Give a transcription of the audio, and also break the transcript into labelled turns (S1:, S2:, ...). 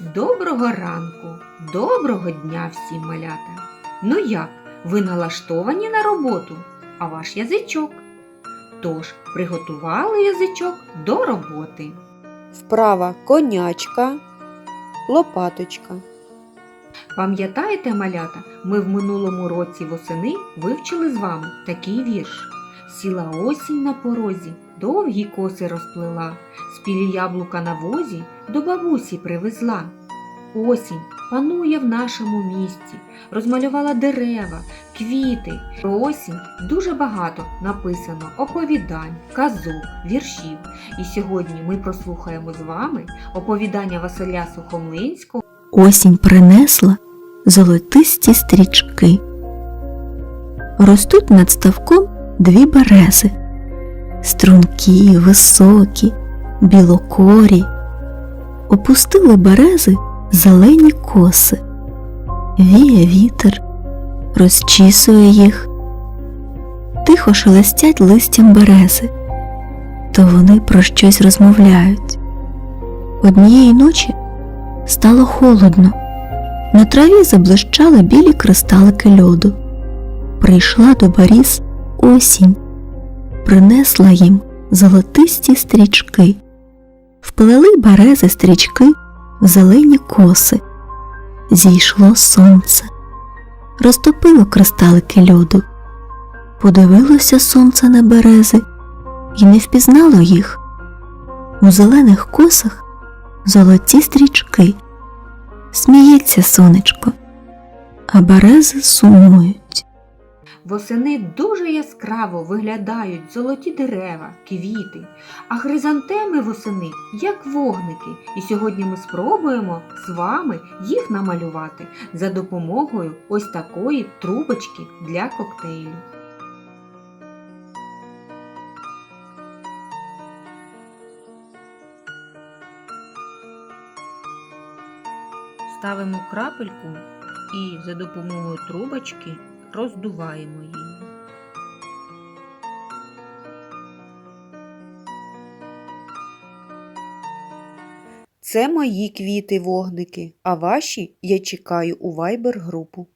S1: Доброго ранку, доброго дня всім малята. Ну як, ви налаштовані на роботу, а ваш язичок? Тож приготували язичок до роботи.
S2: Вправа конячка, лопаточка.
S1: Пам'ятаєте, малята, ми в минулому році восени вивчили з вами такий вірш. Сіла осінь на порозі, довгі коси розплела, спілі яблука на возі до бабусі привезла. Осінь панує в нашому місті, розмалювала дерева, квіти. Про осінь дуже багато написано оповідань, казок, віршів. І сьогодні ми прослухаємо з вами оповідання Василя Сухомлинського
S3: Осінь принесла золотисті стрічки. Ростуть над ставком дві берези, стрункі, високі, білокорі. Опустили берези зелені коси. Віє вітер, розчісує їх. Тихо шелестять листям берези, то вони про щось розмовляють. Однієї ночі Стало холодно. На траві заблищали білі кристалики льоду. Прийшла до баріз осінь, принесла їм золотисті стрічки, вплели берези стрічки в зелені коси. Зійшло сонце, розтопило кристалики льоду. Подивилося сонце на берези і не впізнало їх. У зелених косах золоті стрічки. Сміється сонечко, а берези сумують.
S1: Восени дуже яскраво виглядають золоті дерева, квіти, а хризантеми восени як вогники. І сьогодні ми спробуємо з вами їх намалювати за допомогою ось такої трубочки для коктейлю. Ставимо крапельку і за допомогою трубочки роздуваємо її.
S2: Це мої квіти вогники, а ваші я чекаю у вайбер групу.